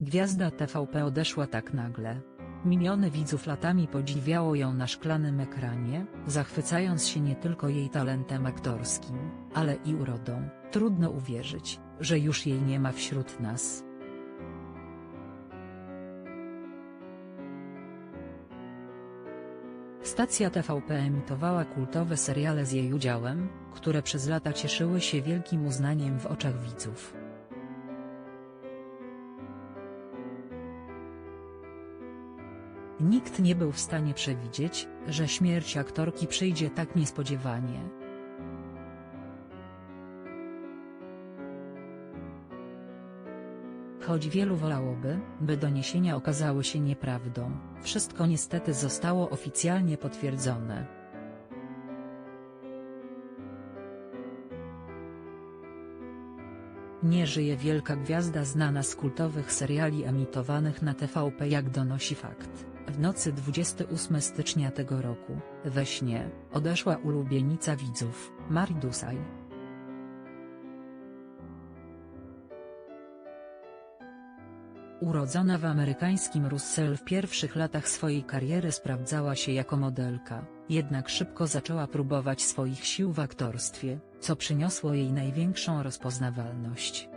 Gwiazda TVP odeszła tak nagle. Miliony widzów latami podziwiało ją na szklanym ekranie, zachwycając się nie tylko jej talentem aktorskim, ale i urodą. Trudno uwierzyć, że już jej nie ma wśród nas. Stacja TVP emitowała kultowe seriale z jej udziałem, które przez lata cieszyły się wielkim uznaniem w oczach widzów. Nikt nie był w stanie przewidzieć, że śmierć aktorki przyjdzie tak niespodziewanie. Choć wielu wolałoby, by doniesienia okazały się nieprawdą, wszystko niestety zostało oficjalnie potwierdzone. Nie żyje wielka gwiazda znana z kultowych seriali emitowanych na TVP jak donosi fakt. W nocy 28 stycznia tego roku, we śnie, odeszła ulubienica widzów, Mari Dusaj. Urodzona w amerykańskim Russell w pierwszych latach swojej kariery sprawdzała się jako modelka, jednak szybko zaczęła próbować swoich sił w aktorstwie, co przyniosło jej największą rozpoznawalność.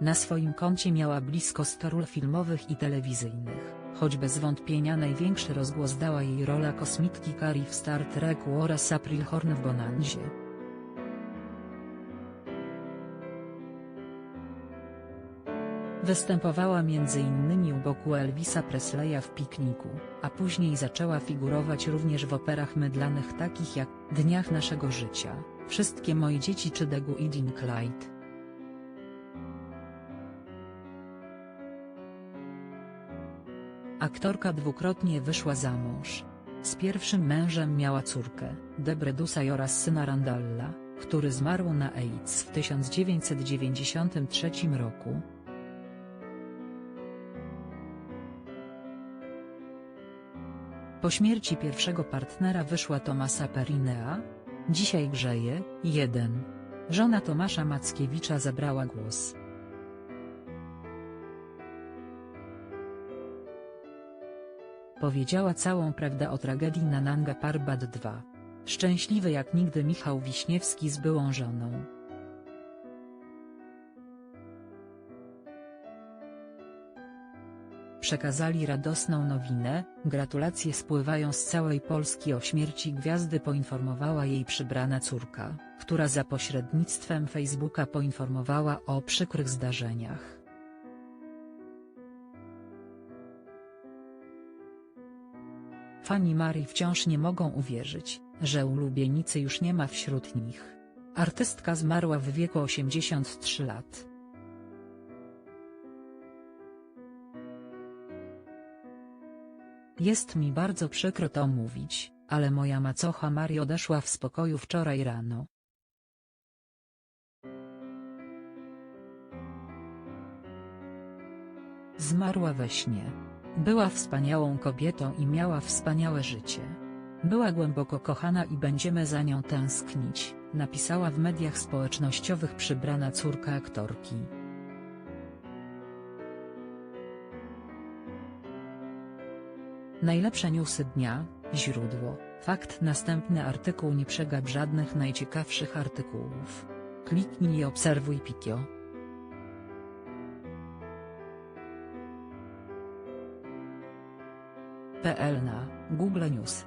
Na swoim koncie miała blisko 100 ról filmowych i telewizyjnych, choć bez wątpienia największy rozgłos dała jej rola kosmitki Carrie w Star Trek oraz April Horn w Bonanzie. Występowała m.in. u boku Elvisa Presleya w Pikniku, a później zaczęła figurować również w operach mydlanych takich jak Dniach naszego życia, Wszystkie moje dzieci czy The Guiding Clyde. Aktorka dwukrotnie wyszła za mąż. Z pierwszym mężem miała córkę, Debrę Dusaj oraz syna Randalla, który zmarł na AIDS w 1993 roku. Po śmierci pierwszego partnera wyszła Tomasa Perinea. Dzisiaj grzeje, 1. Żona Tomasza Mackiewicza zabrała głos. Powiedziała całą prawdę o tragedii na Nanga Parbat 2. Szczęśliwy jak nigdy Michał Wiśniewski z byłą żoną. Przekazali radosną nowinę, gratulacje spływają z całej Polski o śmierci gwiazdy poinformowała jej przybrana córka, która za pośrednictwem Facebooka poinformowała o przykrych zdarzeniach. Fani Marii wciąż nie mogą uwierzyć, że ulubienicy już nie ma wśród nich. Artystka zmarła w wieku 83 lat. Jest mi bardzo przykro to mówić, ale moja macocha Mari odeszła w spokoju wczoraj rano. Zmarła we śnie. Była wspaniałą kobietą i miała wspaniałe życie. Była głęboko kochana i będziemy za nią tęsknić, napisała w mediach społecznościowych przybrana córka aktorki. Najlepsze newsy dnia, źródło, fakt Następny artykuł nie przegap żadnych najciekawszych artykułów. Kliknij i obserwuj Pikio. PL na Google News